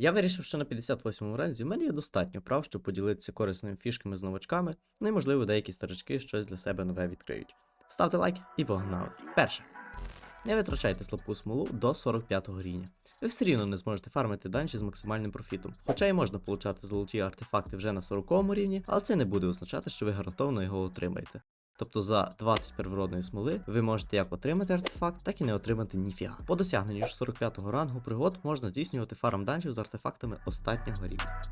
Я вирішив, що на 58-му ранзі в мене є достатньо прав, щоб поділитися корисними фішками з новачками, ну і можливо деякі старички щось для себе нове відкриють. Ставте лайк і погнали. Перше. Не витрачайте слабку смолу до 45-го рівня. Ви все рівно не зможете фармити данжі з максимальним профітом. Хоча і можна получати золоті артефакти вже на 40-му рівні, але це не буде означати, що ви гарантовано його отримаєте. Тобто за 20 первородної смоли ви можете як отримати артефакт, так і не отримати ніфіга. По досягненню ж 45-го рангу пригод можна здійснювати фарм данжів з артефактами останнього рівня.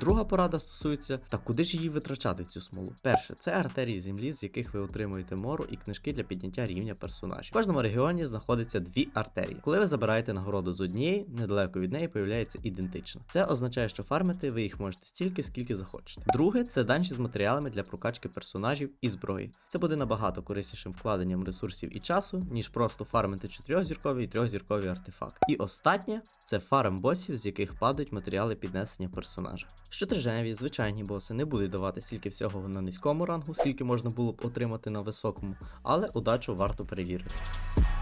Друга порада стосується, та куди ж її витрачати цю смолу? Перше, це артерії землі, з яких ви отримуєте мору і книжки для підняття рівня персонажів. В кожному регіоні знаходиться дві артерії. Коли ви забираєте нагороду з однієї, недалеко від неї появляється ідентична. Це означає, що фармити ви їх можете стільки, скільки захочете. Друге, це данжі з матеріалами для прокачки персонажів і зброї. Це буде набагато кориснішим вкладенням ресурсів і часу, ніж просто фармити 4-зіркові і 3-зіркові артефакти. І останнє це фарм босів, з яких падають матеріали піднесення персонажа. Щотрижневі, звичайні боси не будуть давати стільки всього на низькому рангу, скільки можна було б отримати на високому, але удачу варто перевірити.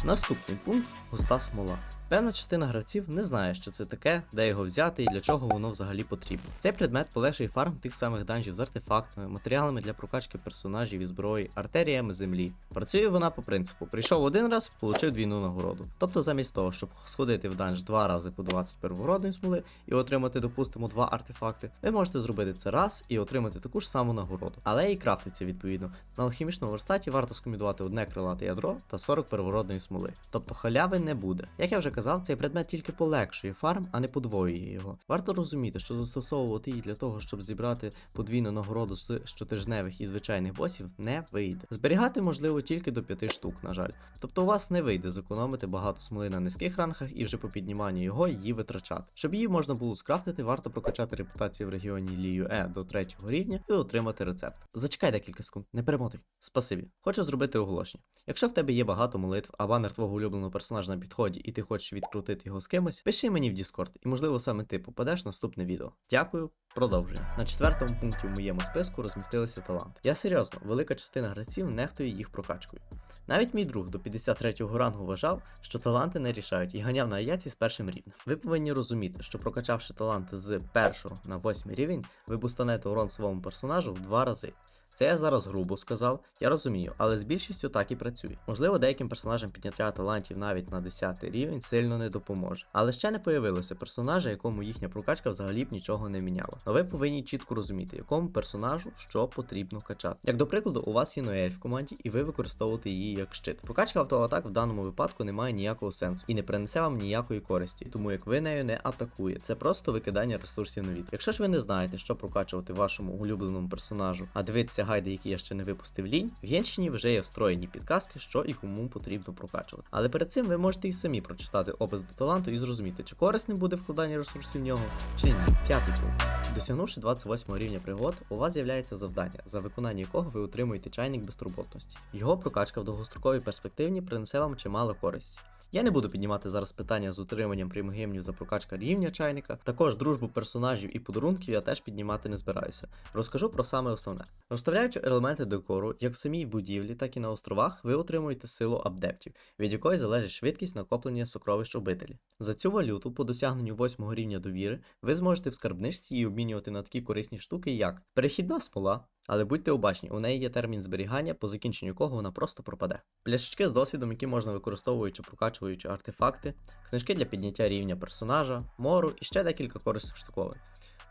Наступний пункт густа смола. Певна частина гравців не знає, що це таке, де його взяти і для чого воно взагалі потрібно. Цей предмет полегшує фарм тих самих данжів з артефактами, матеріалами для прокачки персонажів і зброї, артеріями землі. Працює вона по принципу: прийшов один раз, получив двійну нагороду. Тобто, замість того, щоб сходити в данж два рази по 20 первородної смоли і отримати, допустимо, два артефакти, ви можете зробити це раз і отримати таку ж саму нагороду. Але і крафтиться відповідно. На алхімічному верстаті варто скомбінувати одне крилате ядро та 40 первородної смоли. Тобто халяви не буде. Як я вже казав, цей предмет тільки полегшує фарм, а не подвоює його. Варто розуміти, що застосовувати її для того, щоб зібрати подвійну нагороду з щотижневих і звичайних босів, не вийде. Зберігати можливо тільки до 5 штук, на жаль. Тобто у вас не вийде зекономити багато смоли на низьких рангах і вже по підніманню його її витрачати. Щоб її можна було скрафтити, варто прокачати репутацію в регіоні Лію Е до 3 рівня і отримати рецепт. Зачекай декілька секунд, не перемотуй. Спасибі. Хочу зробити оголошення. Якщо в тебе є багато молитв, а банер твого улюбленого персонажа на підході, і ти хочеш відкрутити його з кимось, пиши мені в Discord, і можливо саме ти попадеш в наступне відео. Дякую, продовжуємо. На четвертому пункті в моєму списку розмістилися таланти. Я серйозно, велика частина гравців нехтує їх прокачкою. Навіть мій друг до 53-го рангу вважав, що таланти не рішають і ганяв на аяці з першим рівнем. Ви повинні розуміти, що прокачавши таланти з першого на восьмий рівень, ви бустанете урон своєму персонажу в два рази. Це я зараз грубо сказав, я розумію, але з більшістю так і працює. Можливо, деяким персонажам підняття талантів навіть на 10 рівень сильно не допоможе. Але ще не появилося персонажа, якому їхня прокачка взагалі б нічого не міняла. Но ви повинні чітко розуміти, якому персонажу що потрібно качати. Як до прикладу, у вас є Ноель в команді, і ви використовуєте її як щит. Прокачка автоатак в даному випадку не має ніякого сенсу і не принесе вам ніякої користі, тому як ви нею не атакує. Це просто викидання ресурсів на вітер. Якщо ж ви не знаєте, що прокачувати вашому улюбленому персонажу, а дивитися гайди, які я ще не випустив лінь, в Генщині вже є встроєні підказки, що і кому потрібно прокачувати. Але перед цим ви можете і самі прочитати опис до таланту і зрозуміти, чи корисним буде вкладання ресурсів в нього, чи ні. П'ятий пункт. Досягнувши 28 рівня пригод, у вас з'являється завдання, за виконання якого ви отримуєте чайник безтурботності. Його прокачка в довгостроковій перспективі принесе вам чимало користі. Я не буду піднімати зараз питання з утриманням примогемнів за прокачка рівня чайника. Також дружбу персонажів і подарунків я теж піднімати не збираюся. Розкажу про саме основне. Розставляючи елементи декору, як в самій будівлі, так і на островах, ви отримуєте силу абдептів, від якої залежить швидкість накоплення сокровищ обителі. За цю валюту, по досягненню 8 рівня довіри, ви зможете в скарбничці її обмінювати на такі корисні штуки, як перехідна смола. Але будьте обачні, у неї є термін зберігання, по закінченню якого вона просто пропаде. Пляшечки з досвідом, які можна використовуючи, прокачуючи артефакти, книжки для підняття рівня персонажа, мору і ще декілька корисних штуковин.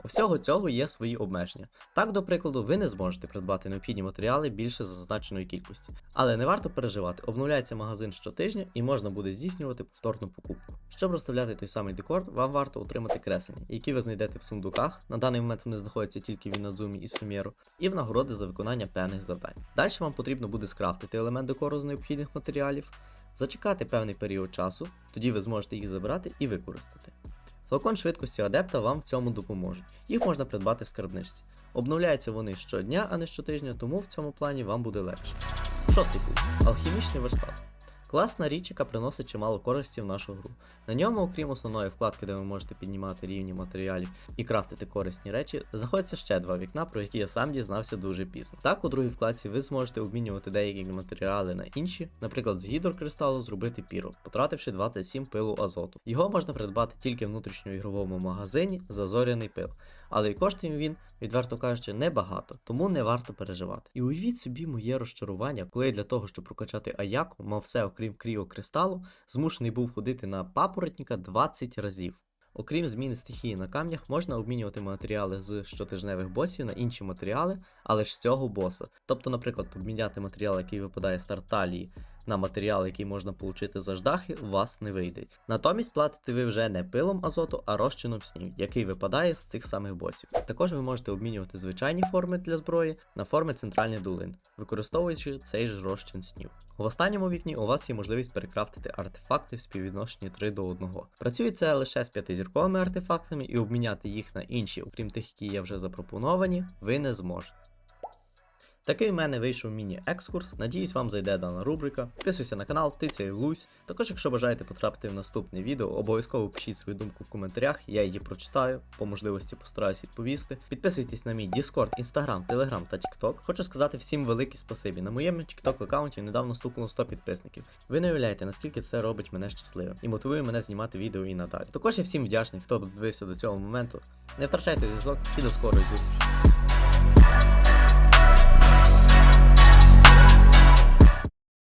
У всього цього є свої обмеження. Так, до прикладу, ви не зможете придбати необхідні матеріали більше за зазначеної кількості. Але не варто переживати, обновляється магазин щотижня і можна буде здійснювати повторну покупку. Щоб розставляти той самий декор, вам варто отримати креслення, які ви знайдете в сундуках. На даний момент вони знаходяться тільки в Інадзумі і Сумєру, і в нагороди за виконання певних завдань. Далі вам потрібно буде скрафтити елемент декору з необхідних матеріалів, зачекати певний період часу, тоді ви зможете їх забрати і використати. Флакон швидкості адепта вам в цьому допоможе. Їх можна придбати в скарбничці. Обновляються вони щодня, а не щотижня, тому в цьому плані вам буде легше. Шостий пункт. Алхімічний верстат. Класна річ, яка приносить чимало користі в нашу гру. На ньому, окрім основної вкладки, де ви можете піднімати рівні матеріалів і крафтити корисні речі, знаходяться ще два вікна, про які я сам дізнався дуже пізно. Так, у другій вкладці ви зможете обмінювати деякі матеріали на інші, наприклад, з гідрокристалу зробити піро, потративши 27 пилу азоту. Його можна придбати тільки в внутрішньоігровому магазині за зоряний пил. Але і коштує він, відверто кажучи, небагато, тому не варто переживати. І уявіть собі моє розчарування, коли я для того, щоб прокачати Аяку, мав все окрім кріокристалу, змушений був ходити на папоротника 20 разів. Окрім зміни стихії на камнях, можна обмінювати матеріали з щотижневих босів на інші матеріали, але ж з цього боса. Тобто, наприклад, обміняти матеріал, який випадає з тарталії, на матеріал, який можна отримати за ждахи, у вас не вийде. Натомість платите ви вже не пилом азоту, а розчином снів, який випадає з цих самих босів. Також ви можете обмінювати звичайні форми для зброї на форми центральних долин, використовуючи цей ж розчин снів. В останньому вікні у вас є можливість перекрафтити артефакти в співвідношенні 3 до 1. Працює це лише з п'ятизірковими артефактами, і обміняти їх на інші, окрім тих, які є вже запропоновані, ви не зможете. Такий в мене вийшов міні-екскурс. Надіюсь, вам зайде дана рубрика. Підписуйся на канал, тицяй лусь. Також, якщо бажаєте потрапити в наступне відео, обов'язково пишіть свою думку в коментарях, я її прочитаю, по можливості постараюсь відповісти. Підписуйтесь на мій Discord, Instagram, Telegram та TikTok. Хочу сказати всім велике спасибі. На моєму TikTok аккаунті недавно стукнуло 100 підписників. Ви не уявляєте, наскільки це робить мене щасливим і мотивує мене знімати відео і надалі. Також я всім вдячний, хто додивився до цього моменту. Не втрачайте зв'язок і до скорої зустрічі.